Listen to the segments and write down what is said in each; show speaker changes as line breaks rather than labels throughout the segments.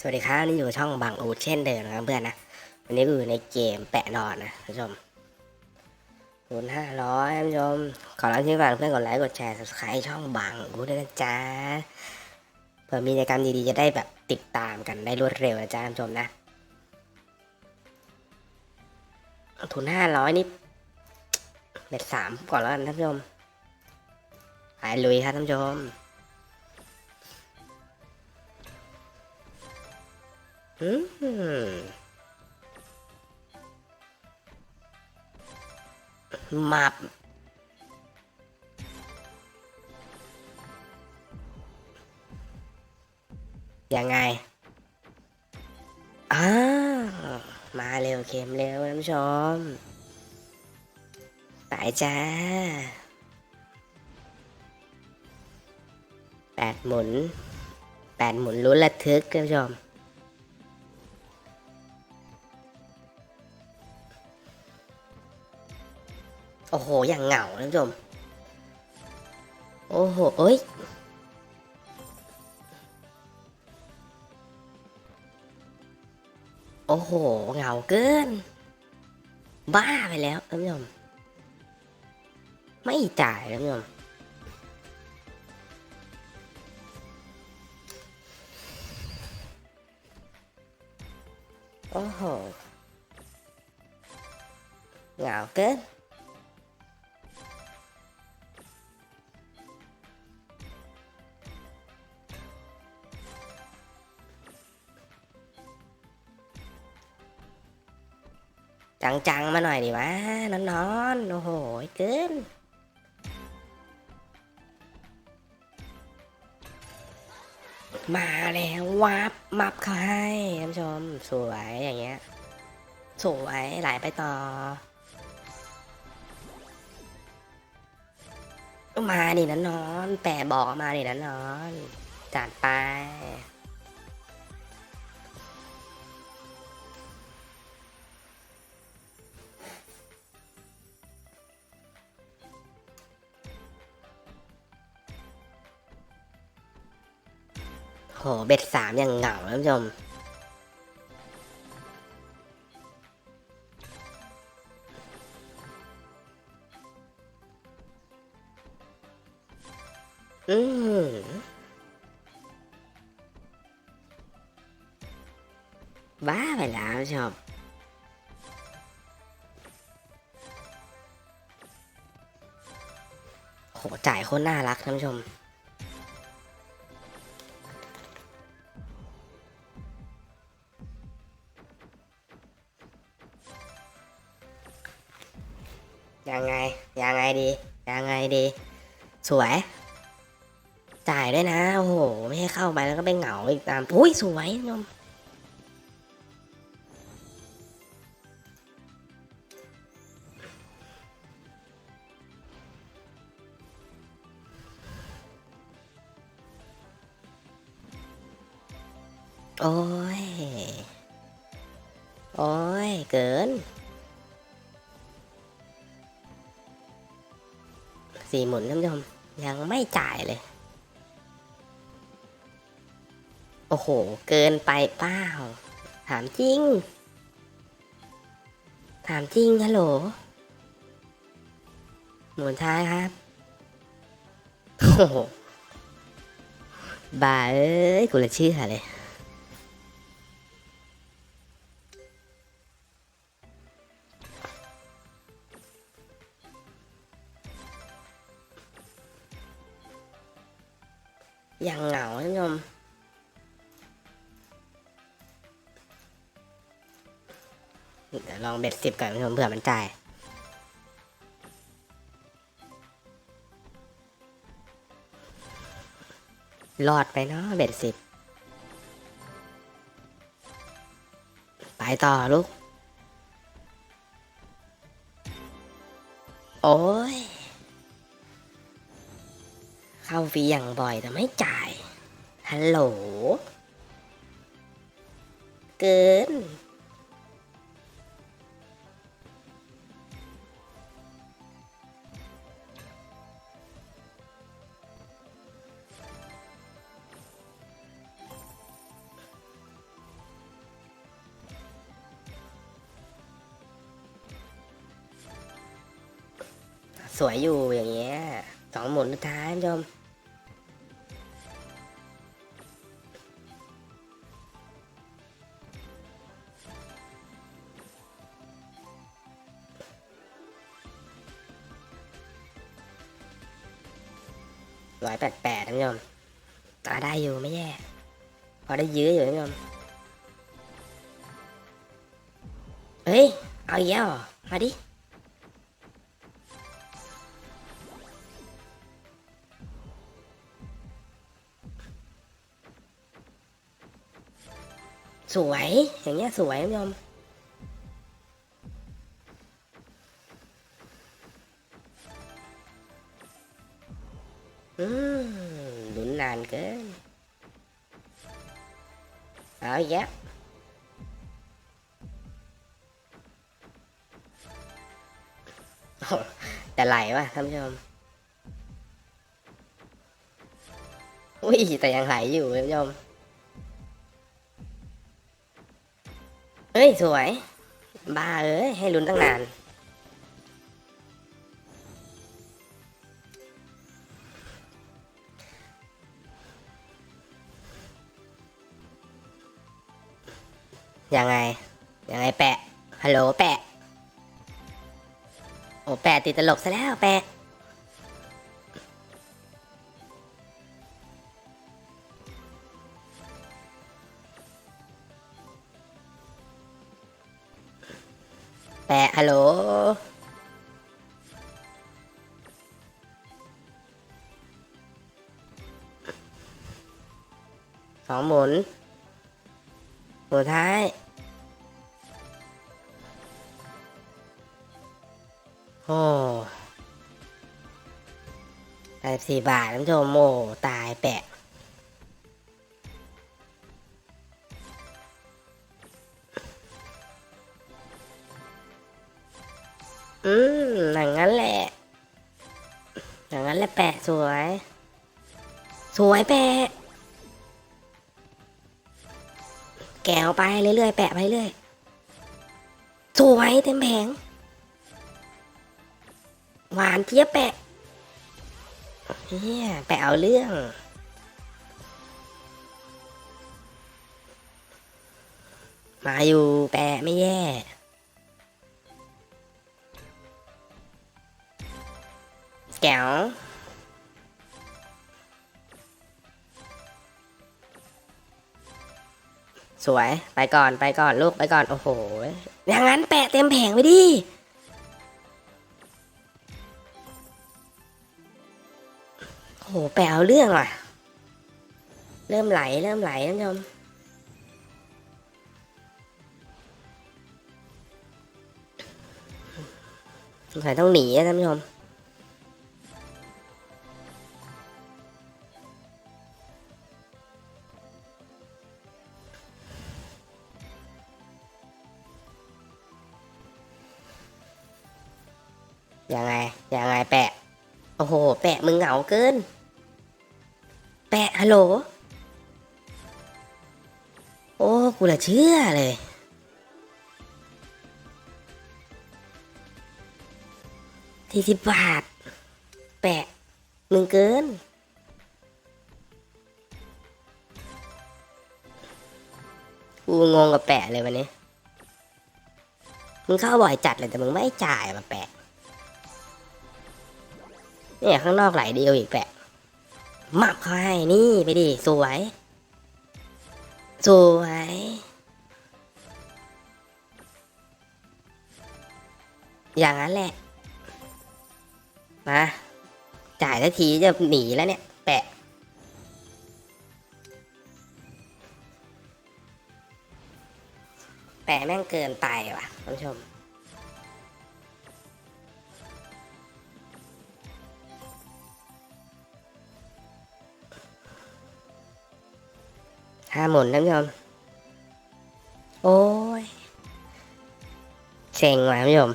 สวัสดีครับนี่อยู่ช่องบางอูเช่นเดิมนะครับเพื่อนนะวันนี้ก็อยู่ในเกมแปะนอนนะท่านผู้ชมคูณห้าร้อยท่านผู้ชมขอรับที่ฝากเพื่อนกดไลค์กดแชร์ subscribe ช่องบางอูดด้วยนะจ๊ะเผื่อมีกิจกรรมดีๆจะได้แบบติดตามกันได้รวดเร็วนะจ๊ะท่านผู้ชมนะทุนห้าร้อยนี่เบ็ดสามก่อนแล้วกันท่านผู้ชมหายลุยครับท่านผู้ชม อืมมับยังไง อ้าวมาเร็วเข็มเร็วท่านผู้ชม ไปจ้าแปดหมุนแปดหมุนลุ้นระทึกท่านผู้ชม โอ้โห อย่างเหงาท่านผู้ชม โอ้โห เอ้ย โอ้โห เหงาเกิน บ้าไปแล้วท่านผู้ชม ไม่จ่ายท่านผู้ชมโอ้โหเหงาเกิน จังๆมาหน่อยดิวะนอนนอนๆโอ้โหเกินมาแล้ววับมับเขาให้ท่านผู้ชมสวยอย่างเงี้ยสวยไหลไปต่อ มาดินะนอน แปะบอกมาดินะนอน จัดไป โหเบ็ดสามอย่างเหงาท่านผู้ชมอืมบ้าไปแล้วท่านผู้ชมโหจ่ายโคตรน่ารักท่านผู้ชม ยังไง ยังไงดี ยังไงดี สวย จ่ายด้วยนะ โอ้โห ไม่ให้เข้าไปแล้วก็ไปเหงาอีกตามอุ้ยสวยนมโอ้ย โอ้ย เกิน สี่หมุนท่านผู้ชมยังไม่จ่ายเลย โอ้โห เกินไปเป้าถามจริง ถามจริงฮัลโหล หมุนท้ายครับ โอ้โหบ้าเอ้ยกูละเชื่อเลย ลองเบ็ดสิบก่อนเผื่อมันจ่ายรอดไปเนาะเบ็ดสิบไปต่อลูก โอ้ย เข้าฟรีอย่างบ่อยแต่ไม่จ่าย ฮัลโหล เกิน สวยอยู่อย่างเงี้ยสองหมุนสุดท้ายผู้ชมร้อยแปดแปดท่านผู้ชมตาได้อยู่ไม่แย่ พอได้ยื้ออยู่ท่านผู้ชมเฮ้ย เอาเหรอมาดิ สวยอย่างเงี้ยสวยท่านผู้ชมอืมลุ้นนานเกินเอาอีกแล้วโอ้แต่ไหลว่ะท่านผู้ชมอุ้ยแต่ยังไหลอยู่ท่านผู้ชม ฮ้ย สวย บ้าเอ้ย ให้ลุ้นตั้งนาน ยังไง ยังไงแปะ ฮัลโหลแปะ โอ้แปะติดตลกซะแล้วแปะ ฮัลโหล สองหมุน หมุนท้าย โอ้แปดสี่บาทท่านผู้ชมโอ้ตายแปะ อืมอย่างนั้นแหละ อย่างนั้นแหละแปะสวย สวยแปะ แกวไปเรื่อยๆแปะไปเรื่อยสวยเต็มแผง หวานเจี๊ยบแปะเฮียแปะเอาเรื่องมาอยู่แปะไม่แย่ แก้วสวย ไปก่อนไปก่อนลูกไปก่อน โอ้โห อย่างนั้นแปะเต็มแผงไปดิ โอ้โห แปะเอาเรื่องว่ะ เริ่มไหล เริ่มไหลท่านผู้ชมสงสัยต้องหนีอะท่านผู้ชม ยังไง ยังไงแปะ โอ้โห แปะมึงเหงาเกิน แปะฮัลโหล โอ้ กูละเชื่อเลยสี่สิบบาท แปะ มึงเกินกูงงกับแปะเลยวันนี้ มึงเข้าบ่อยจัดเลยแต่มึงไม่จ่ายมาแปะ เนี่ยข้างนอกไหลเดียวอีกแปะมับเขาให้นี่ไปดิสวย สวย อย่างนั้นแหละ มา จ่ายสักทีจะหนีแล้วเนี่ย แปะ แปะแม่งเกินไปว่ะท่านผู้ชม ห้าหมุนท่านผู้ชม โอ้ยเซ็งว่ะท่านผู้ชม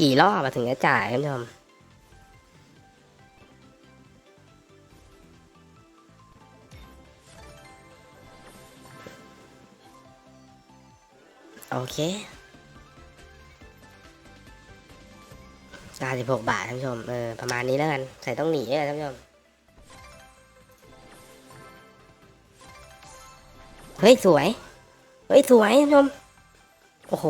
กี่รอบอะถึงจะจ่ายท่านผู้ชมโอเคาสิบหกบาทท่านผู้ชม เออ ประมาณนี้แล้วกัน ใส่ต้องหนีเลยท่านผู้ชม เฮ้ย สวย เฮ้ย สวยท่านผู้ชม โอ้โห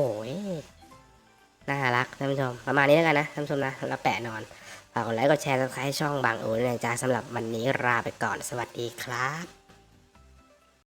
น่ารักท่านผู้ชม ประมาณนี้แล้วกันนะท่านผู้ชมนะสำหรับแปะนอน ฝากกดไลค์ กดแชร์ subscribe ช่องบางโอด้ยนะจ๊ะสำหรับวันนี้ลาไปก่อน สวัสดีครับ